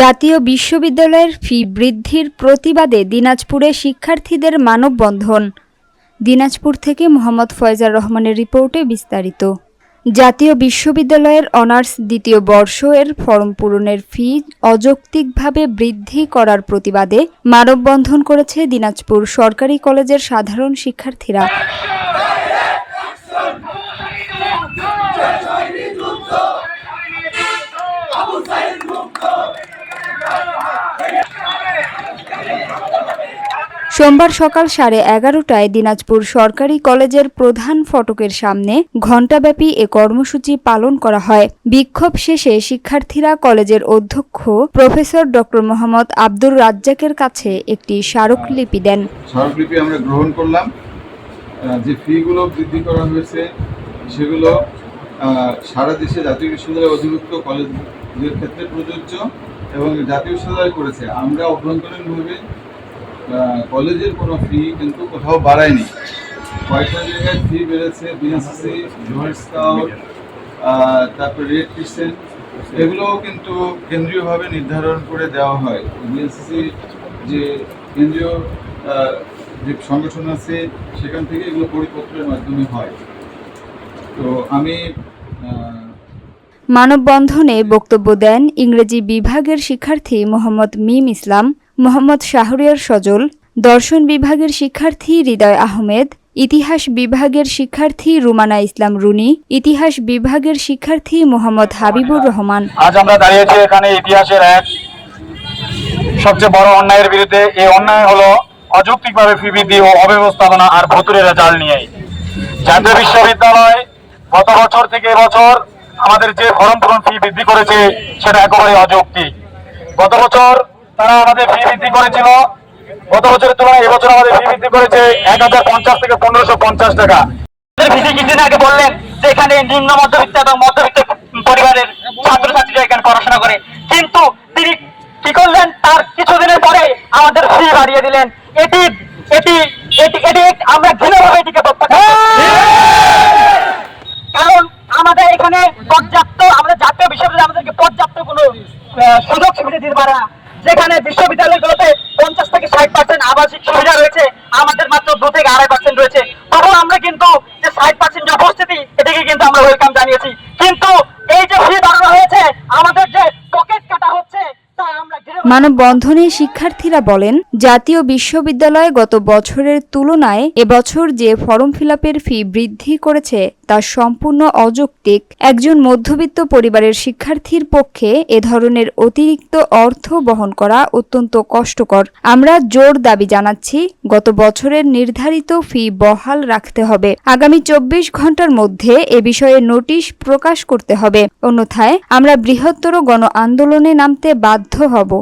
জাতীয় বিশ্ববিদ্যালয়ের ফি বৃদ্ধির প্রতিবাদে দিনাজপুরে শিক্ষার্থীদের মানববন্ধন। দিনাজপুর থেকে মোহাম্মদ ফয়জার রহমানের রিপোর্টে বিস্তারিত। জাতীয় বিশ্ববিদ্যালয়ের অনার্স দ্বিতীয় বর্ষ এর ফর্ম পূরণের ফি অযৌক্তিকভাবে বৃদ্ধি করার প্রতিবাদে মানববন্ধন করেছে দিনাজপুর সরকারি কলেজের সাধারণ শিক্ষার্থীরা। সোমবার সকাল সাড়ে এগারোটায় দিনাজপুর সরকারি কলেজের প্রধান ফটকের সামনে ঘণ্টাব্যাপী এ কর্মসূচি পালন করা হয়। বিক্ষোভ শেষে শিক্ষার্থীরা কলেজের অধ্যক্ষ প্রফেসর ডক্টর মোহাম্মদ আব্দুর রাজ্জাকের কাছে একটি স্মারকলিপি দেন। স্মারকলিপি আমরা গ্রহণ করলাম। যে ফিগুলো বৃদ্ধি করা হয়েছে, সেগুলো সারা দেশে জাতীয় বিশ্ববিদ্যালয় অধিভুক্ত কলেজের ক্ষেত্রে প্রযোজ্য এবং জাতীয় বিশ্ববিদ্যালয় করেছে। আমরা অভ্যন্তরীণভাবে কলেজের কোনো ফি কিন্তু কোথাও বাড়ায়নি। কয়েকটা জায়গায় ফি বেড়েছে বিএনসিসি জোহার স্কাউট তারপর রেড ক্রিসেন্ট এগুলোও কিন্তু কেন্দ্রীয়ভাবে নির্ধারণ করে দেওয়া হয়। বিএনসিসি যে কেন্দ্রীয় যে সংগঠন আছে, সেখান থেকে এগুলো পরিপত্রের মাধ্যমে হয়। তো আমি মানববন্ধনে বক্তব্য দেন ইংরেজি বিভাগের শিক্ষার্থী মোহাম্মদ মিম ইসলাম। মোহাম্মদ শাহরিয়ার সজল, দর্শন বিভাগের শিক্ষার্থী হৃদয় আহমেদ, ইতিহাস বিভাগের শিক্ষার্থী রুমানা ইসলাম রুনি, ইতিহাস বিভাগের শিক্ষার্থী মোহাম্মদ হাবিবুর রহমান। আজ আমরা দাঁড়িয়েছি এখানে ইতিহাসের এক সবচেয়ে বড় অন্যায়ের বিরুদ্ধে। এই অন্যায় হলো অযৌক্তিকভাবে ফি বৃদ্ধি ও অব্যবস্থাপনা আর ভতুরের জাল নিয়ে জাতীয় বিশ্ববিদ্যালয় গত বছর থেকে এবছর আমাদের যে ফরম পূরণ ফি বৃদ্ধি করেছে, সেটা একেবারে অযৌক্তিক। গত বছর তারা আমাদের ফি বৃদ্ধি করেছিল, গত বছরের তুলনায় এবছর আমাদের ফি বৃদ্ধি করেছে এক হাজার পঞ্চাশ থেকে পনেরোশো পঞ্চাশ টাকা। কিছুদিন আগে বললেন যে এখানে নিম্ন মধ্যবিত্ত এবং মধ্যবিত্ত পরিবারের ছাত্রছাত্রীরা এখানে পড়াশোনা করে। কিন্তু তিনি কি করলেন? তার কিছুদিনের পরে আমাদের ফি বাড়িয়ে দিলেন। এটি এটি এটি এটি আমরা ঘৃণাভাবে এটিকে কারণ আমাদের এখানে পর্যাপ্ত, আমাদের জাতীয় বিশ্ববিদ্যালয় আমাদেরকে পর্যাপ্ত কোনো সুযোগ সুবিধা দিতে পারে না। যেখানে বিশ্ববিদ্যালয়গুলোতে পঞ্চাশ থেকে ষাট পার্সেন্ট আবাসিক সুবিধা রয়েছে, আমাদের মাত্র দু থেকে আড়াই পার্সেন্ট রয়েছে। তবু আমরা কিন্তু যে ষাট পার্সেন্ট যে উপস্থিতি এটাকে কিন্তু আমরা ওয়েলকাম জানিয়েছি কিন্তু এই যে ফি বাড়ানো হয়েছে আমাদের যে পকেট কাটা হচ্ছে তা আমরা ঘৃণা- মানববন্ধনে শিক্ষার্থীরা বলেন, জাতীয় বিশ্ববিদ্যালয় গত বছরের তুলনায় এবছর যে ফর্ম ফিলাপের ফি বৃদ্ধি করেছে তা সম্পূর্ণ অযৌক্তিক। একজন মধ্যবিত্ত পরিবারের শিক্ষার্থীর পক্ষে এ ধরনের অতিরিক্ত অর্থ বহন করা অত্যন্ত কষ্টকর। আমরা জোর দাবি জানাচ্ছি, গত বছরের নির্ধারিত ফি বহাল রাখতে হবে। আগামী চব্বিশ ঘণ্টার মধ্যে এ বিষয়ে নোটিশ প্রকাশ করতে হবে। অন্যথায় আমরা বৃহত্তর গণ আন্দোলনে নামতে বাধ্য হব।